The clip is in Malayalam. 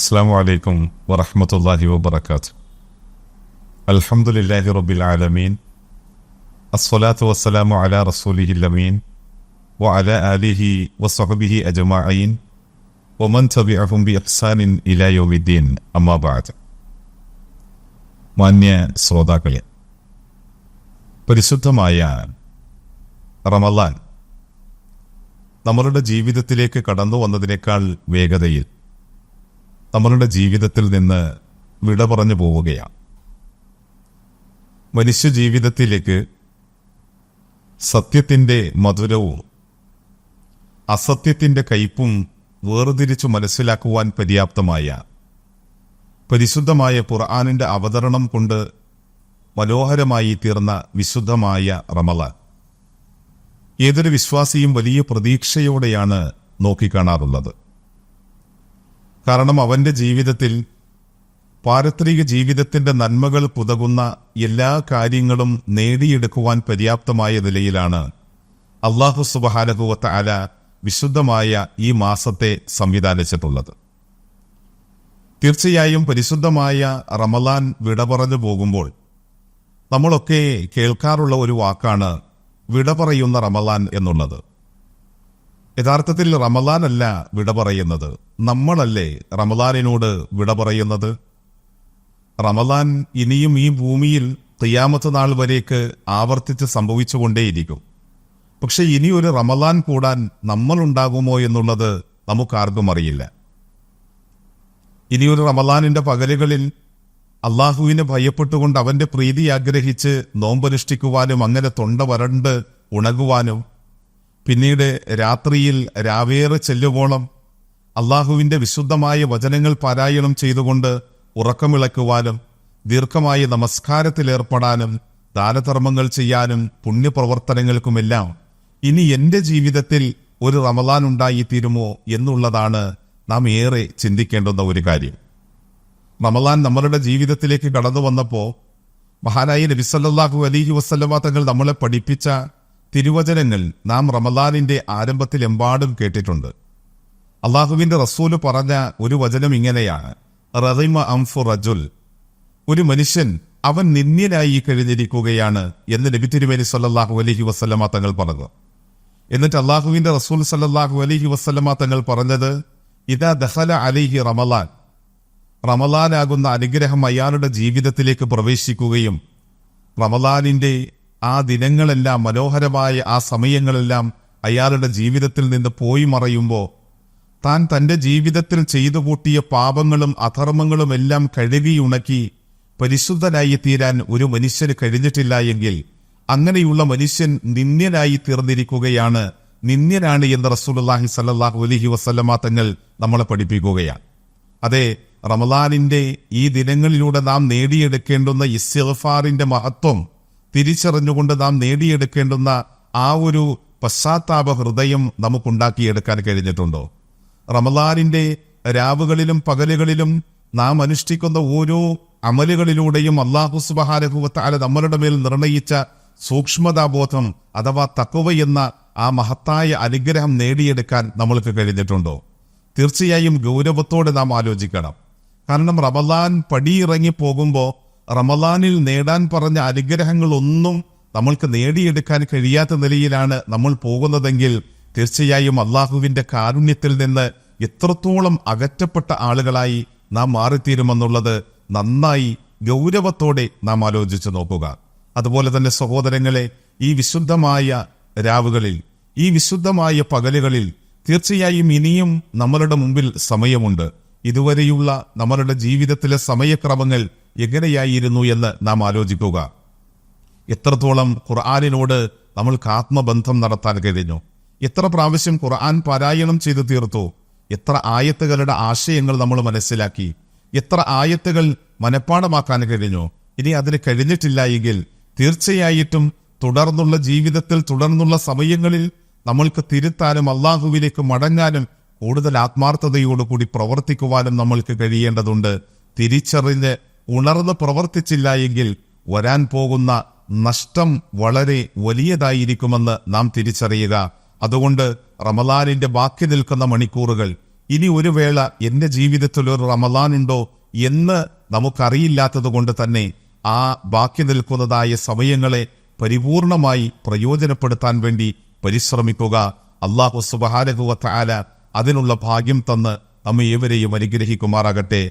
അസ്സാം വലൈക്കും വറഹമത്തല്ലാഹി വാത്ത് അലഹമുല്ലാഹി റബ്ബിൽ ആലമീൻ. അസ്സലാത്തു വസ്സലാമു അല റസൂലിഹി വ അല അലിഹി വസ്ബിഹി അജമാഅീൻ ഒമൻ തബിഅഹും ബി അഫ്സാനിൻ ഇലയോദ്ദീൻ അമ്മാബാദ് മാന്യ ശ്രോതാക്കളെ പരിശുദ്ധമായ റമലാൻ നമ്മളുടെ ജീവിതത്തിലേക്ക് കടന്നു വന്നതിനേക്കാൾ വേഗതയിൽ നമ്മളുടെ ജീവിതത്തിൽ നിന്ന് വിട പറഞ്ഞു പോവുകയാണ്. മനുഷ്യ ജീവിതത്തിലേക്ക് സത്യത്തിന്റെ മധുരവും അസത്യത്തിന്റെ കയ്പും വേർതിരിച്ചു മനസ്സിലാക്കുവാൻ പര്യാപ്തമായ പരിശുദ്ധമായ ഖുർആാനിന്റെ അവതരണം കൊണ്ട് മനോഹരമായി തീർന്ന വിശുദ്ധമായ റമള ഏതൊരു വിശ്വാസിയും വലിയ പ്രതീക്ഷയോടെയാണ് നോക്കിക്കാണാറുള്ളത്. കാരണം അവന്റെ ജീവിതത്തിൽ പാരത്രിക ജീവിതത്തിന്റെ നന്മകൾ പുതകുന്ന എല്ലാ കാര്യങ്ങളും നേടിയെടുക്കുവാൻ പര്യാപ്തമായ നിലയിലാണ്. അള്ളാഹു സുബഹാനഹുവത്ത അല വിശുദ്ധമായ ഈ മാസത്തെ സംവിധാനിച്ചിട്ടുള്ളത്. തീർച്ചയായും പരിശുദ്ധമായ റമലാൻ വിട പറഞ്ഞു പോകുമ്പോൾ നമ്മളൊക്കെ കേൾക്കാറുള്ള ഒരു വാക്കാണ് വിട പറയുന്ന റമലാൻ എന്നുള്ളത്. യഥാർത്ഥത്തിൽ റമദാൻ അല്ല വിട പറയുന്നത്. നമ്മളല്ലേ റമദാനിനോട് വിട പറയുന്നത്? റമദാൻ ഇനിയും ഈ ഭൂമിയിൽ തിയാമത്ത് നാൾ വരേക്ക് ആവർത്തിച്ച് സംഭവിച്ചുകൊണ്ടേയിരിക്കും. പക്ഷെ ഇനി ഒരു റമദാൻ കൂടാൻ നമ്മളുണ്ടാകുമോ എന്നുള്ളത് നമുക്കാർക്കും അറിയില്ല. ഇനിയൊരു റമദാനിന്റെ പകലുകളിൽ അള്ളാഹുവിനെ ഭയപ്പെട്ടുകൊണ്ട് അവന്റെ പ്രീതി ആഗ്രഹിച്ച് നോമ്പനുഷ്ഠിക്കുവാനും അങ്ങനെ തൊണ്ട വരണ്ട് ഉണകുവാനും പിന്നീട് രാത്രിയിൽ രാവേറെ ചെല്ലുവോളം അള്ളാഹുവിന്റെ വിശുദ്ധമായ വചനങ്ങൾ പാരായണം ചെയ്തുകൊണ്ട് ഉറക്കമിളക്കുവാനും ദീർഘമായ നമസ്കാരത്തിലേർപ്പെടാനും ദാനധർമ്മങ്ങൾ ചെയ്യാനും പുണ്യപ്രവർത്തനങ്ങൾക്കുമെല്ലാം ഇനി എന്റെ ജീവിതത്തിൽ ഒരു റമലാൻ ഉണ്ടായിത്തീരുമോ എന്നുള്ളതാണ് നാം ഏറെ ചിന്തിക്കേണ്ടുന്ന ഒരു കാര്യം. റമലാൻ നമ്മളുടെ ജീവിതത്തിലേക്ക് കടന്നു വന്നപ്പോൾ മഹാനായി നബിസല്ലാഹു അലിഹി വസ്ലമ തങ്ങൾ നമ്മളെ പഠിപ്പിച്ച തിരുവചനങ്ങൾ നാം റമദാനിന്റെ ആരംഭത്തിലെമ്പാടും കേട്ടിട്ടുണ്ട്. അള്ളാഹുവിന്റെ റസൂൽ പറഞ്ഞ ഒരു വചനം ഇങ്ങനെയാണ്. റഹിമ അംഫു റജുൽ. ഒരു മനുഷ്യൻ അവൻ നിന്ദ്യനായി കഴിഞ്ഞിരിക്കുകയാണ് എന്ന് നബി തിരുമേനി സല്ലാഹു അലഹി വസ്ലമ തങ്ങൾ പറഞ്ഞു. എന്നിട്ട് അള്ളാഹുവിന്റെ റസൂൽ സല്ലാഹു അലഹി വസ്ലമ തങ്ങൾ പറഞ്ഞത് ഇതാ ദഹല അലിഹി റമലാൻ റമലാനാകുന്ന അനുഗ്രഹം അയാളുടെ ജീവിതത്തിലേക്ക് പ്രവേശിക്കുകയും റമലാനിന്റെ ആ ദിനങ്ങളെല്ലാം മനോഹരമായ ആ സമയങ്ങളെല്ലാം അയാളുടെ ജീവിതത്തിൽ നിന്ന് പോയി മറയുമ്പോൾ താൻ തന്റെ ജീവിതത്തിൽ ചെയ്തു കൂട്ടിയ പാപങ്ങളും അധർമ്മങ്ങളും എല്ലാം കഴുകി ഉണക്കി പരിശുദ്ധനായി തീരാൻ ഒരു മനുഷ്യന് കഴിഞ്ഞിട്ടില്ല എങ്കിൽ അങ്ങനെയുള്ള മനുഷ്യൻ നിന്ദ്യനായി തീർന്നിരിക്കുകയാണ്. നിന്ദ്യനാണ് എന്ന് റസൂലുള്ളാഹി സല്ലാഹു അലഹി വസല്ലമ തങ്ങൾ നമ്മളെ പഠിപ്പിക്കുകയാണ്. അതെ റമദാനിന്റെ ഈ ദിനങ്ങളിലൂടെ നാം നേടിയെടുക്കേണ്ടുന്ന ഇസ്തിഗ്ഫാറിന്റെ മഹത്വം തിരിച്ചറിഞ്ഞുകൊണ്ട് നാം നേടിയെടുക്കേണ്ടുന്ന ആ ഒരു പശ്ചാത്താപ ഹൃദയം നമുക്കുണ്ടാക്കിയെടുക്കാൻ കഴിഞ്ഞിട്ടുണ്ടോ? റമലാനിന്റെ രാവുകളിലും പകലുകളിലും നാം അനുഷ്ഠിക്കുന്ന ഓരോ അമലുകളിലൂടെയും അള്ളാഹു സുബഹാരഹുവത്താല നമ്മളുടെ മേൽ നിർണയിച്ച സൂക്ഷ്മതാബോധം അഥവാ തക്കവ എന്ന ആ മഹത്തായ അനുഗ്രഹം നേടിയെടുക്കാൻ നമ്മൾക്ക് കഴിഞ്ഞിട്ടുണ്ടോ? തീർച്ചയായും ഗൗരവത്തോടെ നാം ആലോചിക്കണം. കാരണം റമലാൻ പടിയിറങ്ങി പോകുമ്പോൾ റമലാനിൽ നേടാൻ പറഞ്ഞ അനുഗ്രഹങ്ങളൊന്നും നമ്മൾക്ക് നേടിയെടുക്കാൻ കഴിയാത്ത നിലയിലാണ് നമ്മൾ പോകുന്നതെങ്കിൽ തീർച്ചയായും അള്ളാഹുവിന്റെ കാരുണ്യത്തിൽ നിന്ന് എത്രത്തോളം അകറ്റപ്പെട്ട ആളുകളായി നാം മാറിത്തീരുമെന്നുള്ളത് നന്നായി ഗൗരവത്തോടെ നാം ആലോചിച്ചു നോക്കുക. അതുപോലെ തന്നെ സഹോദരങ്ങളെ ഈ വിശുദ്ധമായ രാവുകളിൽ ഈ വിശുദ്ധമായ പകലുകളിൽ തീർച്ചയായും ഇനിയും നമ്മളുടെ മുമ്പിൽ സമയമുണ്ട്. ഇതുവരെയുള്ള നമ്മളുടെ ജീവിതത്തിലെ സമയക്രമങ്ങൾ എങ്ങനെയായിരുന്നു എന്ന് നാം ആലോചിക്കുക. എത്രത്തോളം ഖുർആാനിനോട് നമ്മൾക്ക് ആത്മബന്ധം നടത്താൻ കഴിഞ്ഞു. എത്ര പ്രാവശ്യം ഖുർആൻ പാരായണം ചെയ്തു തീർത്തു. എത്ര ആയത്തുകളുടെ ആശയങ്ങൾ നമ്മൾ മനസ്സിലാക്കി. എത്ര ആയത്തുകൾ മനഃപ്പാടമാക്കാൻ കഴിഞ്ഞു. ഇനി അതിന് കഴിഞ്ഞിട്ടില്ല എങ്കിൽ തീർച്ചയായിട്ടും തുടർന്നുള്ള ജീവിതത്തിൽ തുടർന്നുള്ള സമയങ്ങളിൽ നമ്മൾക്ക് തിരുത്താനും അള്ളാഹുവിലേക്ക് മടങ്ങാനും കൂടുതൽ ആത്മാർത്ഥതയോടുകൂടി പ്രവർത്തിക്കുവാനും നമ്മൾക്ക് കഴിയേണ്ടതുണ്ട്. തിരിച്ചറിഞ്ഞ് ഉണർന്ന് പ്രവർത്തിച്ചില്ല എങ്കിൽ വരാൻ പോകുന്ന നഷ്ടം വളരെ വലിയതായിരിക്കുമെന്ന് നാം തിരിച്ചറിയുക. അതുകൊണ്ട് റമലാനിന്റെ ബാക്കി നിൽക്കുന്ന മണിക്കൂറുകൾ ഇനി ഒരു വേള എന്റെ ജീവിതത്തിൽ ഒരു റമദാൻ ഉണ്ടോ എന്ന് നമുക്കറിയില്ലാത്തത് കൊണ്ട് തന്നെ ആ ബാക്കി നിൽക്കുന്നതായ സമയങ്ങളെ പരിപൂർണമായി പ്രയോജനപ്പെടുത്താൻ വേണ്ടി പരിശ്രമിക്കുക. അള്ളാഹു സുബഹാനഹുവ ആല അതിനുള്ള ഭാഗ്യം തന്ന് നമ്മെ ഏവരെയും അനുഗ്രഹിക്കുമാറാകട്ടെ.